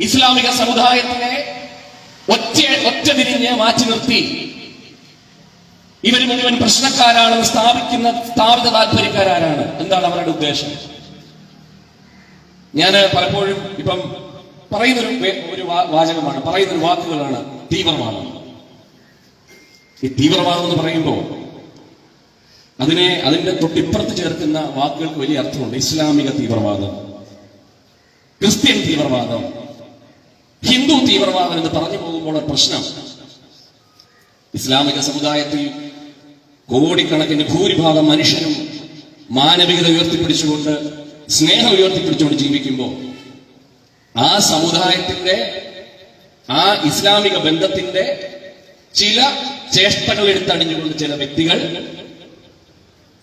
ഇസ്ലാമിക സമുദായത്തിനെ ഒറ്റ ഒറ്റ തിരിഞ്ഞ് മാറ്റി നിർത്തി. ഇവർ മുഴുവൻ പ്രശ്നക്കാരാണെന്ന് സ്ഥാപിക്കുന്ന സ്ഥാപിത താല്പര്യക്കാരാണ് എന്താണ് അവരുടെ ഉദ്ദേശം? ഞാൻ പലപ്പോഴും ഇപ്പം പറയുന്നൊരു ഒരു വാചകമാണ് പറയുന്നൊരു വാക്കുകളാണ് തീവ്രവാദം. ഈ തീവ്രവാദം എന്ന് പറയുമ്പോൾ അതിനെ അതിന്റെ തൊട്ടിപ്പുറത്ത് ചേർക്കുന്ന വാക്കുകൾക്ക് വലിയ അർത്ഥമുണ്ട്. ഇസ്ലാമിക തീവ്രവാദം ക്രിസ്ത്യൻ തീവ്രവാദം തീവ്രവാദം എന്ന് പറഞ്ഞു പോകുമ്പോൾ പ്രശ്നം. ഇസ്ലാമിക സമുദായത്തിൽ കോടിക്കണക്കിന് ഭൂരിഭാഗം മനുഷ്യനും മാനവികത ഉയർത്തിപ്പിടിച്ചുകൊണ്ട് സ്നേഹം ഉയർത്തിപ്പിടിച്ചുകൊണ്ട് ജീവിക്കുമ്പോൾ ആ സമുദായത്തിന്റെ ആ ഇസ്ലാമിക ബന്ധത്തിന്റെ ചില ചേഷ്ടകൾ എടുത്തണിഞ്ഞുകൊണ്ട് ചില വ്യക്തികൾ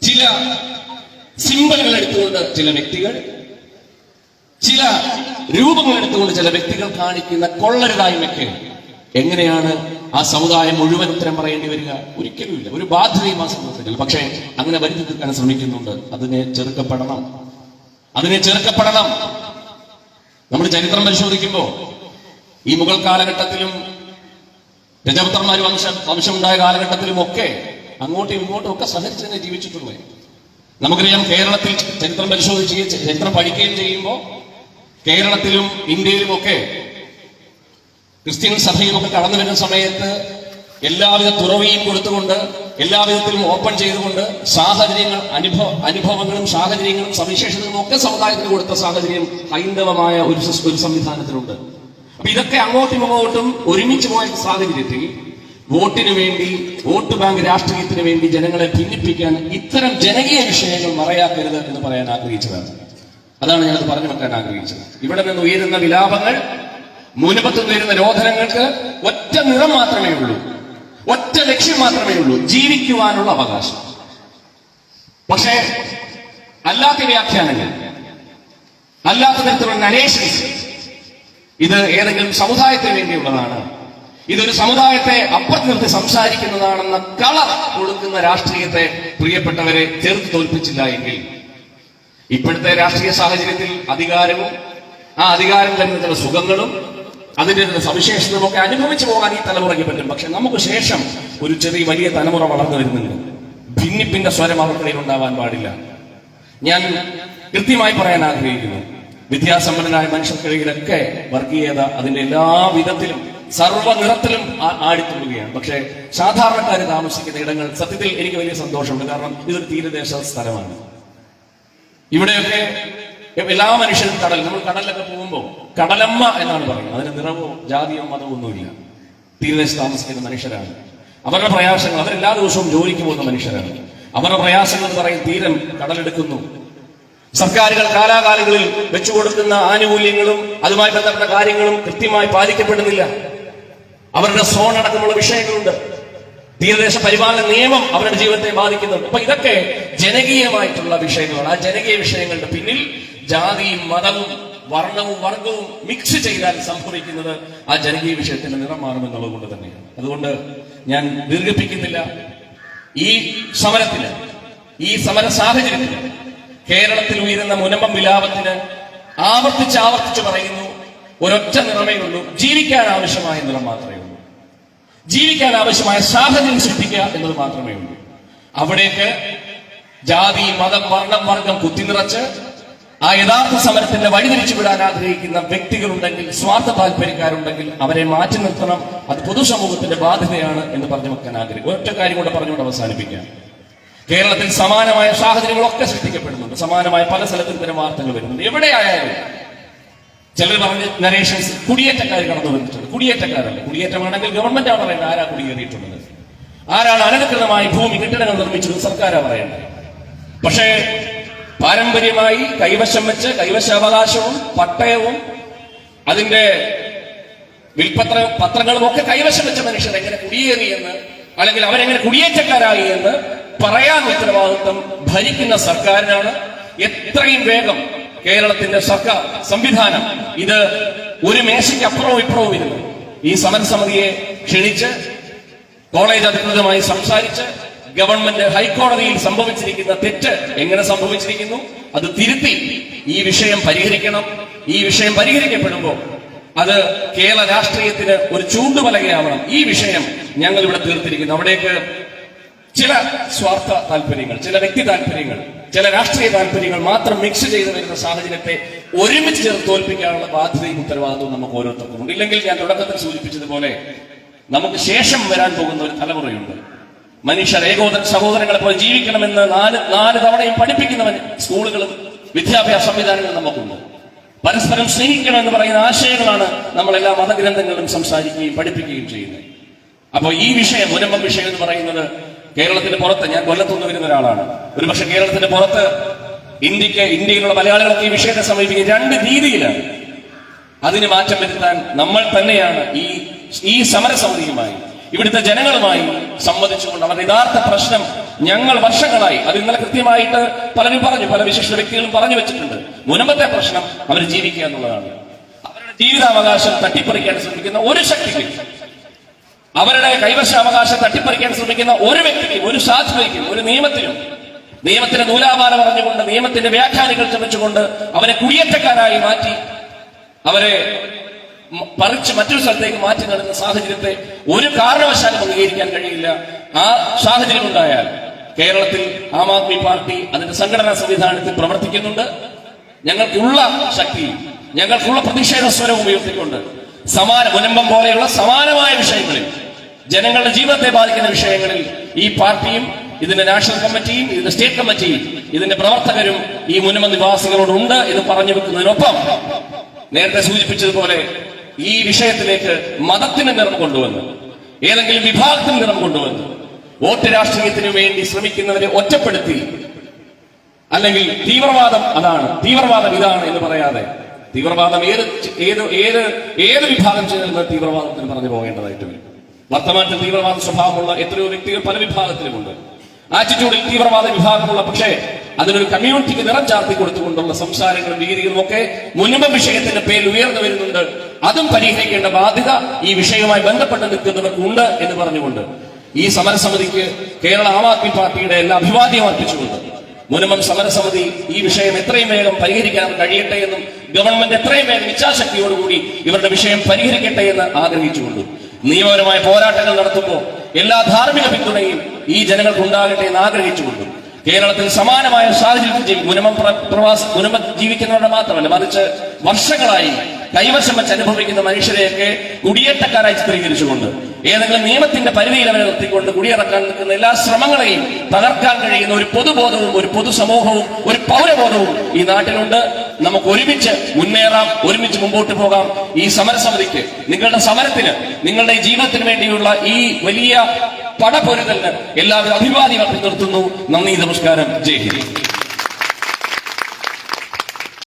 ചില സിംബലുകൾ എടുത്തുകൊണ്ട് ചില വ്യക്തികൾ ചില രൂപങ്ങൾ എടുത്തുകൊണ്ട് ചില വ്യക്തികൾ കാണിക്കുന്ന കൊള്ളരുതായ്മയ്ക്ക് എങ്ങനെയാണ് ആ സമുദായം മുഴുവൻ ഉത്തരം പറയേണ്ടി വരിക? ഒരിക്കലുമില്ല. ഒരു ബാധ്യതയും ആ സമൂഹത്തിൽ. പക്ഷേ അങ്ങനെ വരുത്തി തീർക്കാൻ ശ്രമിക്കുന്നുണ്ട്. അതിനെ ചെറുക്കപ്പെടണം. അതിനെ ചെറുക്കപ്പെടണം. നമ്മൾ ചരിത്രം പരിശോധിക്കുമ്പോൾ ഈ മുഗൾ കാലഘട്ടത്തിലും രജപുത്രന്മാർ വംശം വംശമുണ്ടായ കാലഘട്ടത്തിലും ഒക്കെ അങ്ങോട്ടും ഇങ്ങോട്ടും ഒക്കെ സഹരിച്ച് തന്നെ ജീവിച്ചിട്ടുള്ളത് നമുക്കറിയാം കേരളത്തിൽ ചരിത്രം പരിശോധിച്ച് ചരിത്രം പഠിക്കുകയും ചെയ്യുമ്പോൾ കേരളത്തിലും ഇന്ത്യയിലും ഒക്കെ ക്രിസ്ത്യൻ സഭയിലൊക്കെ കടന്നു വരുന്ന സമയത്ത് എല്ലാവിധ തുറവിയും കൊടുത്തുകൊണ്ട് എല്ലാവിധത്തിലും ഓപ്പൺ ചെയ്തുകൊണ്ട് സാഹചര്യങ്ങൾ അനുഭവ അനുഭവങ്ങളും സാഹചര്യങ്ങളും സവിശേഷതകളും ഒക്കെ സമുദായത്തിന് കൊടുത്ത സാഹചര്യം ഹൈന്ദവമായ ഒരു ഒരു സംവിധാനത്തിലുണ്ട്. അപ്പൊ ഇതൊക്കെ അങ്ങോട്ടും ഇങ്ങോട്ടും ഒരുമിച്ച് പോയ സാഹചര്യത്തിൽ വോട്ടിന് വേണ്ടി വോട്ട് ബാങ്ക് രാഷ്ട്രീയത്തിന് വേണ്ടി ജനങ്ങളെ ഭിന്നിപ്പിക്കാൻ ഇത്തരം ജനകീയ വിഷയങ്ങൾ മറയാക്കരുത് എന്ന് പറയാൻ ആഗ്രഹിച്ചതാണ്. അതാണ് ഞാനത് പറഞ്ഞു വെക്കാൻ ആഗ്രഹിച്ചത്. ഇവിടെ നിന്ന് ഉയരുന്ന വിലാപങ്ങൾ മൂലപത്ത് ഉയരുന്ന രോധനങ്ങൾക്ക് ഒറ്റ നിറം മാത്രമേ ഉള്ളൂ. ഒറ്റ ലക്ഷ്യം മാത്രമേ ഉള്ളൂ. ജീവിക്കുവാനുള്ള അവകാശം. പക്ഷേ അല്ലാത്ത വ്യാഖ്യാനങ്ങൾ അല്ലാത്ത തരത്തിലുള്ള നരേഷൻസ് ഇത് ഏതെങ്കിലും സമുദായത്തിന് വേണ്ടിയുള്ളതാണ്. ഇതൊരു സമുദായത്തെ അപ്പുറത്ത് നിർത്തി സംസാരിക്കുന്നതാണെന്ന കളർ കൊടുക്കുന്ന രാഷ്ട്രീയത്തെ പ്രിയപ്പെട്ടവരെ ചെറുത്ത് തോൽപ്പിച്ചില്ല എങ്കിൽ ഇപ്പോഴത്തെ രാഷ്ട്രീയ സാഹചര്യത്തിൽ അധികാരവും ആ അധികാരം തരുന്ന ചില സുഖങ്ങളും അതിന്റെ ചില അനുഭവിച്ചു പോകാൻ ഈ തലമുറയ്ക്ക് പറ്റും. പക്ഷെ നമുക്ക് ശേഷം ഒരു ചെറിയ വലിയ തലമുറ വളർന്നു വരുന്നുണ്ട്. ഭിന്നിപ്പിന്റെ സ്വരം അവർക്കിടയിൽ ഉണ്ടാവാൻ പാടില്ല. ഞാൻ കൃത്യമായി പറയാൻ ആഗ്രഹിക്കുന്നു. വിദ്യാസമ്പന്നനായ മനുഷ്യർക്കിടയിലൊക്കെ വർഗീയത അതിന്റെ എല്ലാ വിധത്തിലും സർവ നിറത്തിലും ആ- ആടിത്തുള്ളുകയാണ്. പക്ഷേ സാധാരണക്കാർ താമസിക്കുന്ന ഇടങ്ങൾ സത്യത്തിൽ എനിക്ക് വലിയ സന്തോഷമുണ്ട്. കാരണം ഇതൊരു തീരദേശ സ്ഥലമാണ്. ഇവിടെയൊക്കെ എല്ലാ മനുഷ്യരും കടൽ നമ്മൾ കടലിലൊക്കെ പോകുമ്പോൾ കടലമ്മ എന്നാണ് പറയുന്നത്. അതിന് നിറവോ ജാതിയോ മതമോ ഒന്നുമില്ല. തീരദേശത്ത് താമസിക്കുന്ന മനുഷ്യരാണ്. അവരുടെ പ്രയാസങ്ങൾ അവരെല്ലാ ദിവസവും ജോലിക്ക് പോകുന്ന മനുഷ്യരാണ്. അവരുടെ പ്രയാസങ്ങൾ എന്ന് പറയും തീരം കടലെടുക്കുന്നു. സർക്കാരുകൾ കാലാകാലങ്ങളിൽ വെച്ചു കൊടുക്കുന്ന ആനുകൂല്യങ്ങളും അതുമായി ബന്ധപ്പെട്ട കാര്യങ്ങളും കൃത്യമായി പാലിക്കപ്പെടുന്നില്ല. അവരുടെ സോൺ അടക്കമുള്ള വിഷയങ്ങളുണ്ട്. തീരദേശ പരിപാലന നിയമം അവരുടെ ജീവിതത്തെ ബാധിക്കുന്നുണ്ട്. അപ്പൊ ഇതൊക്കെ ജനകീയമായിട്ടുള്ള വിഷയങ്ങളാണ്. ആ ജനകീയ വിഷയങ്ങളുടെ പിന്നിൽ ജാതിയും മതവും വർണവും വർഗവും മിക്സ് ചെയ്താൽ സംഭവിക്കുന്നത് ആ ജനകീയ വിഷയത്തിന്റെ നിറം മാറുമെന്നുള്ളത് കൊണ്ട് തന്നെയാണ്. അതുകൊണ്ട് ഞാൻ ദീർഘിപ്പിക്കുന്നില്ല. ഈ സമരത്തിന് ഈ സമര സാഹചര്യത്തിൽ കേരളത്തിൽ ഉയരുന്ന മുനമ്പം വിലാപത്തിന് ആവർത്തിച്ച് ആവർത്തിച്ച് പറയുന്നു ഒരൊറ്റ നിറമേ ഉള്ളൂ. ജീവിക്കാൻ ആവശ്യമായ നിറം മാത്രമേ ജീവിക്കാൻ ആവശ്യമായ സാഹചര്യം സൃഷ്ടിക്കുക എന്നത് മാത്രമേ ഉള്ളൂ. അവിടേക്ക് ജാതി മതം വർണം വർഗം കുത്തിനിറച്ച് ആ യഥാർത്ഥ സമരത്തിന്റെ വഴിതിരിച്ചു വിടാൻ ആഗ്രഹിക്കുന്ന വ്യക്തികളുണ്ടെങ്കിൽ സ്വാർത്ഥ താല്പര്യക്കാരുണ്ടെങ്കിൽ അവരെ മാറ്റി നിർത്തണം. അത് പൊതുസമൂഹത്തിന്റെ ബാധ്യതയാണ് എന്ന് പറഞ്ഞു വെക്കാൻ ആഗ്രഹിക്കും. ഒറ്റ കാര്യം കൂടെ പറഞ്ഞുകൊണ്ട് അവസാനിപ്പിക്കാം. കേരളത്തിൽ സമാനമായ സാഹചര്യങ്ങളൊക്കെ സൃഷ്ടിക്കപ്പെടുന്നുണ്ട്. സമാനമായ പല സ്ഥലത്തും ഇത്തരം വാർത്തകൾ വരുന്നുണ്ട്. എവിടെയായാലും ചിലർ പറഞ്ഞ് നരേഷൻസ് കുടിയേറ്റക്കാർ കടന്നു വന്നിട്ടുണ്ട്. കുടിയേറ്റക്കാരല്ല. കുടിയേറ്റമാണെങ്കിൽ ഗവൺമെന്റ് ആണ് പറയുന്നത് ആരാ കുടിയേറിയിട്ടുള്ളത്? ആരാണ് അനധികൃതമായി ഭൂമി കെട്ടിടങ്ങൾ നിർമ്മിച്ചത്? സർക്കാരാ പറയേണ്ടത്. പക്ഷേ പാരമ്പര്യമായി കൈവശം വെച്ച് കൈവശാവകാശവും പട്ടയവും അതിന്റെ വിൽപത്ര പത്രങ്ങളും ഒക്കെ കൈവശം വെച്ച മനുഷ്യർ എങ്ങനെ കുടിയേറി എന്ന് അല്ലെങ്കിൽ അവരെങ്ങനെ കുടിയേറ്റക്കാരായി എന്ന് പറയാൻ ഉത്തരവാദിത്വം ഭരിക്കുന്ന സർക്കാരിനാണ്. എത്രയും വേഗം കേരളത്തിന്റെ സർക്കാർ സംവിധാനം ഇത് ഒരു മേശയ്ക്ക് അപ്പുറവും ഇപ്പുറവും ഇരുന്നു. ഈ സമരസമിതിയെ ക്ഷണിച്ച് കോളേജ് അധികൃതമായി സംസാരിച്ച് ഗവൺമെന്റ് ഹൈക്കോടതിയിൽ സംഭവിച്ചിരിക്കുന്ന തെറ്റ് എങ്ങനെ സംഭവിച്ചിരിക്കുന്നു അത് തിരുത്തി ഈ വിഷയം പരിഹരിക്കണം. ഈ വിഷയം പരിഹരിക്കപ്പെടുമ്പോൾ അത് കേരള രാഷ്ട്രീയത്തിന് ഒരു ചൂണ്ടുപലകയാവണം ഈ വിഷയം ഞങ്ങൾ ഇവിടെ തീർത്തിരിക്കുന്നു. അവിടേക്ക് ചില സ്വാർത്ഥ താല്പര്യങ്ങൾ ചില വ്യക്തി താല്പര്യങ്ങൾ ചില രാഷ്ട്രീയ താല്പര്യങ്ങൾ മാത്രം മിക്സ് ചെയ്ത് വരുന്ന സാഹചര്യത്തെ ഒരുമിച്ച് ചേർത്ത് തോൽപ്പിക്കാനുള്ള ബാധ്യതയും ഉത്തരവാദിത്വവും നമുക്ക് ഓരോരുത്തർക്കും ഉണ്ട്. ഇല്ലെങ്കിൽ ഞാൻ തുടക്കത്തിൽ സൂചിപ്പിച്ചതുപോലെ നമുക്ക് ശേഷം വരാൻ പോകുന്ന ഒരു തലമുറയുണ്ട്. മനുഷ്യർ ഏകോദര സഹോദരങ്ങളെ പോലെ ജീവിക്കണമെന്ന് നാല് നാല് തവണയും പഠിപ്പിക്കുന്നവൻ സ്കൂളുകളും വിദ്യാഭ്യാസ സംവിധാനങ്ങളും നമുക്കുണ്ട്. പരസ്പരം സ്നേഹിക്കണമെന്ന് പറയുന്ന ആശയങ്ങളാണ് നമ്മളെല്ലാ മതഗ്രന്ഥങ്ങളും സംസാരിക്കുകയും പഠിപ്പിക്കുകയും ചെയ്യുന്നത്. അപ്പോൾ ഈ വിഷയം ഒരമ്പം വിഷയം എന്ന് പറയുന്നത് കേരളത്തിന്റെ പുറത്ത് ഞാൻ കൊല്ലത്തുനിന്ന് വരുന്ന ഒരാളാണ്. ഒരുപക്ഷെ കേരളത്തിന്റെ പുറത്ത് ഇന്ത്യയ്ക്ക് ഇന്ത്യയിലുള്ള മലയാളികൾക്ക് ഈ വിഷയത്തെ സമീപിക്കുന്ന രണ്ട് രീതിയിലാണ്. അതിന് മാറ്റം വരുത്താൻ നമ്മൾ തന്നെയാണ് ഈ ഈ സമരസമിതിയുമായി ഇവിടുത്തെ ജനങ്ങളുമായി സംവദിച്ചുകൊണ്ട് അവരുടെ യഥാർത്ഥ പ്രശ്നം ഞങ്ങൾ വർഷങ്ങളായി അത് ഇന്നലെ കൃത്യമായിട്ട് പലരും പറഞ്ഞു പല വിശിഷ്ട വ്യക്തികളും പറഞ്ഞു വെച്ചിട്ടുണ്ട്. മുനമ്പത്തെ പ്രശ്നം അവർ ജീവിക്കുക എന്നുള്ളതാണ്. അവരുടെ ജീവിതാവകാശം തട്ടിപ്പറിക്കാൻ ശ്രമിക്കുന്ന ഒരു ശക്തിക്കും അവരുടെ കൈവശാവകാശം തട്ടിപ്പറിക്കാൻ ശ്രമിക്കുന്ന ഒരു വ്യക്തിക്കും ഒരു സാധ്യതയ്ക്കും ഒരു നിയമത്തിനും നിയമത്തിന്റെ നൂലാമാല പറഞ്ഞുകൊണ്ട് നിയമത്തിന്റെ വ്യാഖ്യാനികൾ ശ്രമിച്ചുകൊണ്ട് അവരെ കുടിയേറ്റക്കാരായി മാറ്റി അവരെ പറിച്ച് മറ്റൊരു സ്ഥലത്തേക്ക് മാറ്റി നടന്ന സാഹചര്യത്തെ ഒരു കാരണവശാലും അംഗീകരിക്കാൻ കഴിയില്ല. ആ സാഹചര്യം ഉണ്ടായാൽ കേരളത്തിൽ ആം ആദ്മി പാർട്ടി അതിന്റെ സംഘടനാ സംവിധാനത്തിൽ പ്രവർത്തിക്കുന്നുണ്ട്. ഞങ്ങൾക്കുള്ള ശക്തി ഞങ്ങൾക്കുള്ള പ്രതിഷേധ സ്വരം ഉയർത്തിക്കൊണ്ട് സമാന മുനമ്പം പോലെയുള്ള സമാനമായ വിഷയങ്ങളിൽ ജനങ്ങളുടെ ജീവിതത്തെ ബാധിക്കുന്ന വിഷയങ്ങളിൽ ഈ പാർട്ടിയും ഇതിന്റെ നാഷണൽ കമ്മിറ്റിയും ഇതിന്റെ സ്റ്റേറ്റ് കമ്മിറ്റിയും ഇതിന്റെ പ്രവർത്തകരും ഈ മുന്നമ നിവാസികളോടുണ്ട് എന്ന് പറഞ്ഞു വെക്കുന്നതിനൊപ്പം നേരത്തെ സൂചിപ്പിച്ചതുപോലെ ഈ വിഷയത്തിലേക്ക് മതത്തിന് നിറം കൊണ്ടുവന്ന് ഏതെങ്കിലും വിഭാഗത്തിന് നിറം കൊണ്ടുവന്ന് വോട്ട് രാഷ്ട്രീയത്തിന് വേണ്ടി ശ്രമിക്കുന്നവരെ ഒറ്റപ്പെടുത്തി അല്ലെങ്കിൽ തീവ്രവാദം അതാണ് തീവ്രവാദം ഇതാണ് എന്ന് പറയാതെ തീവ്രവാദം ഏത് ഏത് ഏത് ഏത് വിഭാഗം ചെയ്യുന്ന തീവ്രവാദത്തിന് പറഞ്ഞു പോകേണ്ടതായിട്ട് വരും. വർത്തമാനത്തിൽ തീവ്രവാദ സ്വഭാവമുള്ള എത്രയോ വ്യക്തികൾ പല വിഭാഗത്തിലുമുണ്ട്. ആറ്റിറ്റ്യൂഡിൽ തീവ്രവാദ വിഭാഗമുള്ള പക്ഷേ അതിനൊരു കമ്മ്യൂണിറ്റിക്ക് നിറം ചാർത്തി കൊടുത്തുകൊണ്ടുള്ള സംസാരങ്ങളും രീതികളും ഒക്കെ മുൻപ് വിഷയത്തിന്റെ പേരിൽ ഉയർന്നു വരുന്നുണ്ട്. അതും പരിഹരിക്കേണ്ട ബാധ്യത ഈ വിഷയവുമായി ബന്ധപ്പെട്ട് നിൽക്കുന്നവർക്കുണ്ട് എന്ന് പറഞ്ഞുകൊണ്ട് ഈ സമരസമിതിക്ക് കേരള ആം ആദ്മി പാർട്ടിയുടെ എല്ലാ അഭിവാദ്യം അർപ്പിച്ചുകൊണ്ട് മുനമം സമരസമിതി ഈ വിഷയം എത്രയും വേഗം പരിഹരിക്കാൻ കഴിയട്ടെ എന്നും ഗവൺമെന്റ് എത്രയും വേഗം ഇച്ഛാശക്തിയോടുകൂടി ഇവരുടെ വിഷയം പരിഹരിക്കട്ടെ എന്ന് ആഗ്രഹിച്ചുകൊണ്ട് നിയമപരമായ പോരാട്ടങ്ങൾ നടത്തുമ്പോൾ എല്ലാ ധാർമ്മിക പിന്തുണയും ഈ ജനങ്ങൾക്ക് ഉണ്ടാകട്ടെ എന്ന് ആഗ്രഹിച്ചുകൊണ്ടു കേരളത്തിൽ സമാനമായ സാഹചര്യത്തിൽ പ്ര- പ്രവാസ മുനമ ജീവിക്കുന്നവരുടെ മാത്രമല്ല മറിച്ച് വർഷങ്ങളായി കൈവശം വെച്ച് അനുഭവിക്കുന്ന മനുഷ്യരെയൊക്കെ കുടിയേറ്റക്കാരായി ചിത്രീകരിച്ചുകൊണ്ട് ഏതെങ്കിലും നിയമത്തിന്റെ പരിധിയിൽ അവരെ നിർത്തിക്കൊണ്ട് കുടിയിറക്കാൻ നിൽക്കുന്ന എല്ലാ ശ്രമങ്ങളെയും തകർക്കാൻ കഴിയുന്ന ഒരു പൊതുബോധവും ഒരു പൊതുസമൂഹവും ഒരു പൗരബോധവും ഈ നാട്ടിലുണ്ട്. നമുക്ക് ഒരുമിച്ച് മുന്നേറാം ഒരുമിച്ച് മുമ്പോട്ട് പോകാം. ഈ സമരസമിതിക്ക് നിങ്ങളുടെ സമരത്തിന് നിങ്ങളുടെ ജീവിതത്തിന് വേണ്ടിയുള്ള ഈ വലിയ പടപൊരുതലിന് എല്ലാവരും അർപ്പിച്ചു നിർത്തുന്നു. നന്ദി നമസ്കാരം. ജയ് ഹിന്ദ്.